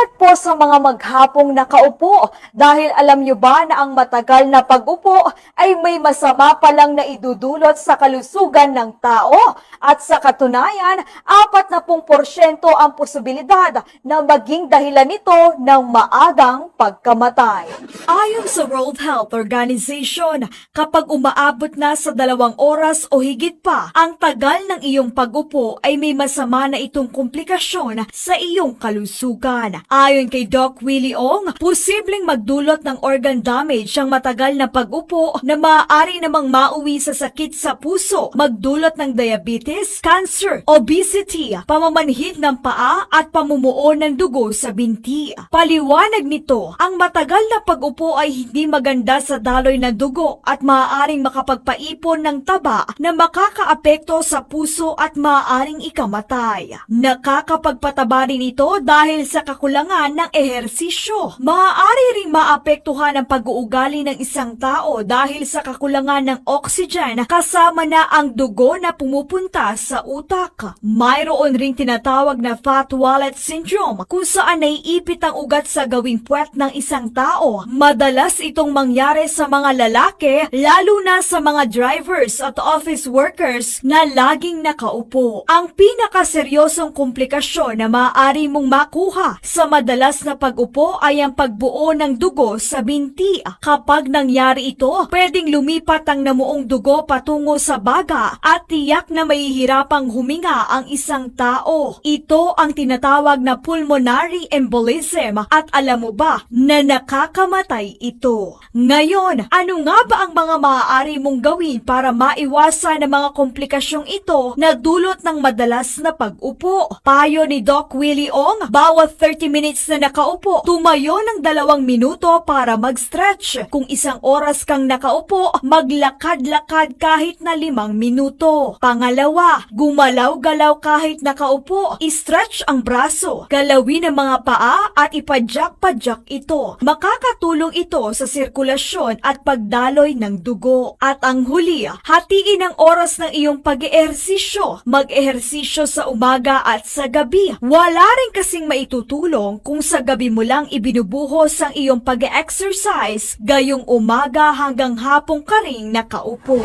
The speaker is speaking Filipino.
R sa mga maghapong nakaupo dahil alam nyo ba na ang matagal na pag-upo ay may masama palang na idudulot sa kalusugan ng tao at sa katunayan, 40% ang posibilidad na maging dahilan nito ng maagang pagkamatay. Ayon sa World Health Organization, kapag umaabot na sa dalawang oras o higit pa, ang tagal ng iyong pag-upo ay may masama na itong komplikasyon sa iyong kalusugan. Ayon kay Doc Willie Ong, posibleng magdulot ng organ damage ang matagal na pag-upo na maaari namang mauwi sa sakit sa puso, magdulot ng diabetes, cancer, obesity, pamamanhid ng paa at pamumuo ng dugo sa binti. Paliwanag nito, ang matagal na pag-upo ay hindi maganda sa daloy ng dugo at maaaring makapagpaipon ng taba na makakaapekto sa puso at maaaring ikamatay. Nakakapagpataba rin ito dahil sa kakulangan ng ehersisyo. Maaari ring maapektuhan ang pag-uugali ng isang tao dahil sa kakulangan ng oxygen kasama na ang dugo na pumupunta sa utak. Mayroon ring tinatawag na fat wallet syndrome kung saan naiipit ang ugat sa gawing puwet ng isang tao. Madalas itong mangyari sa mga lalaki lalo na sa mga drivers at office workers na laging nakaupo. Ang pinakaseryosong komplikasyon na maaari mong makuha sa madalas na pag-upo ay ang pagbuo ng dugo sa binti. Kapag nangyari ito, pwedeng lumipat ang namuong dugo patungo sa baga at tiyak na mahihirapang huminga ang isang tao. Ito ang tinatawag na pulmonary embolism at alam mo ba na nakakamatay ito. Ngayon, ano nga ba ang mga maaari mong gawin para maiwasan ang mga komplikasyong ito na dulot ng madalas na pag-upo? Payo ni Doc Willie Ong, bawat 30 minutes na nakaupo, tumayo ng dalawang minuto para mag-stretch. Kung isang oras kang nakaupo, maglakad-lakad kahit na limang minuto. Pangalawa, gumalaw-galaw kahit nakaupo, stretch ang braso, galawin ang mga paa at ipadyak-padyak ito. Makakatulong ito sa sirkulasyon at pagdaloy ng dugo. At ang huli, hatiin ang oras ng iyong pag-ehersisyo. Mag-ehersisyo sa umaga at sa gabi. Wala rin kasing maitutulong kung sa gabi mo lang ibinubuhos ang iyong pag-exercise, gayong umaga hanggang hapong ka ring nakaupo.